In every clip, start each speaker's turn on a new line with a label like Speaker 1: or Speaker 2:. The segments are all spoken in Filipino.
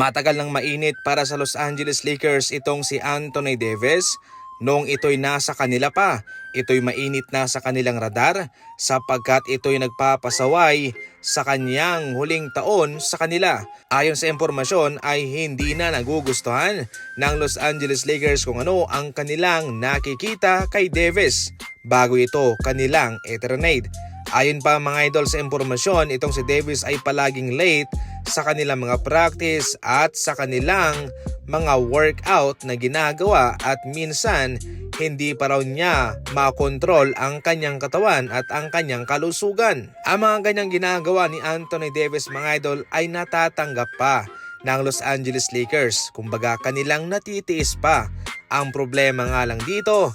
Speaker 1: Matagal nang mainit para sa Los Angeles Lakers itong si Anthony Davis noong ito'y nasa kanila pa. Ito'y mainit na sa kanilang radar sapagkat ito'y nagpapasaway sa kanyang huling taon sa kanila. Ayon sa impormasyon ay hindi na nagugustuhan ng Los Angeles Lakers kung ano ang kanilang nakikita kay Davis bago ito kanilang eternate. Ayon pa mga idol sa impormasyon, itong si Davis ay palaging late sa kanilang mga practice at sa kanilang mga workout na ginagawa at minsan hindi pa raw niya makontrol ang kanyang katawan at ang kanyang kalusugan. Ang mga ganyang ginagawa ni Anthony Davis mga idol ay natatanggap pa ng Los Angeles Lakers. Kumbaga kanilang natitiis pa. Ang problema nga lang dito,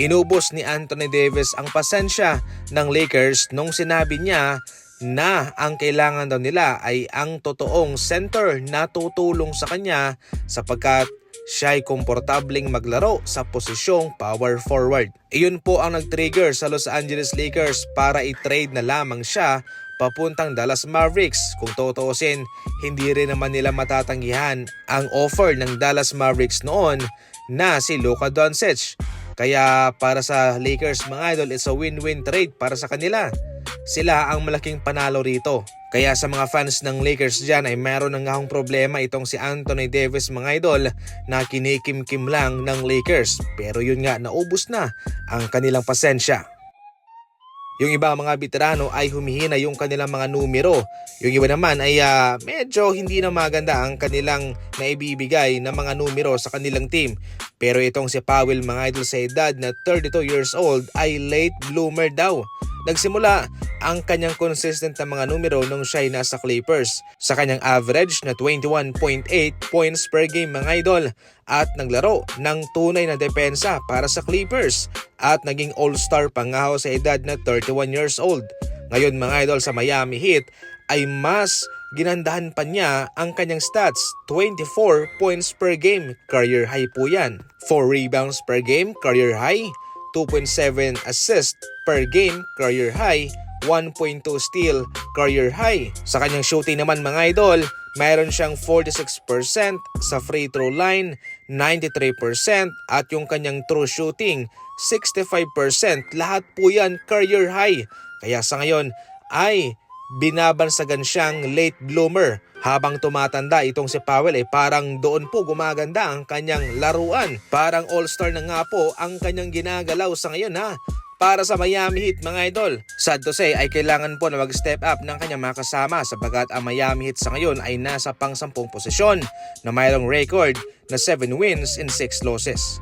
Speaker 1: Inubos ni Anthony Davis ang pasensya ng Lakers nung sinabi niya na ang kailangan daw nila ay ang totoong center na tutulong sa kanya sapagkat siya ay komportabling maglaro sa posisyong power forward. Iyon po ang nag-trigger sa Los Angeles Lakers para i-trade na lamang siya papuntang Dallas Mavericks. Kung tutuusin, hindi rin naman nila matatanggihan ang offer ng Dallas Mavericks noon na si Luka Doncic. Kaya para sa Lakers mga idol, it's a win-win trade para sa kanila. Sila ang malaking panalo rito. Kaya sa mga fans ng Lakers dyan ay meron ng ngahong problema itong si Anthony Davis mga idol na kinikim-kim lang ng Lakers. Pero yun nga, naubos na ang kanilang pasensya. Yung iba mga veterano ay humihina yung kanilang mga numero. Yung iba naman ay ah, medyo hindi na maganda ang kanilang naibibigay na mga numero sa kanilang team. Pero itong si Powell mga idol sa edad na 32 years old ay late bloomer daw. Nagsimula ang kanyang consistent na mga numero nung siya ay nasa Clippers sa kanyang average na 21.8 points per game mga idol at naglaro ng tunay na depensa para sa Clippers at naging all-star pa nga ho sa edad na 31 years old. Ngayon mga idol sa Miami Heat ay mas ginandahan pa niya ang kanyang stats, 24 points per game, career high po yan. 4 rebounds per game, career high. 2.7 assist per game, career high. 1.2 steal, career high. Sa kanyang shooting naman mga idol, mayroon siyang 46% sa free throw line, 93% at yung kanyang true shooting, 65%. Lahat po yan career high. Kaya sa ngayon ay binabansagan siyang late bloomer. Habang tumatanda itong si Powell ay parang doon po gumaganda ang kanyang laruan. Parang all-star na nga po ang kanyang ginagalaw sa ngayon ha para sa Miami Heat mga idol. Sad to say ay kailangan po na mag-step up ng kanyang mga kasama sapagat ang Miami Heat sa ngayon ay nasa pang-sampung posisyon na mayroong record na 7 wins and 6 losses.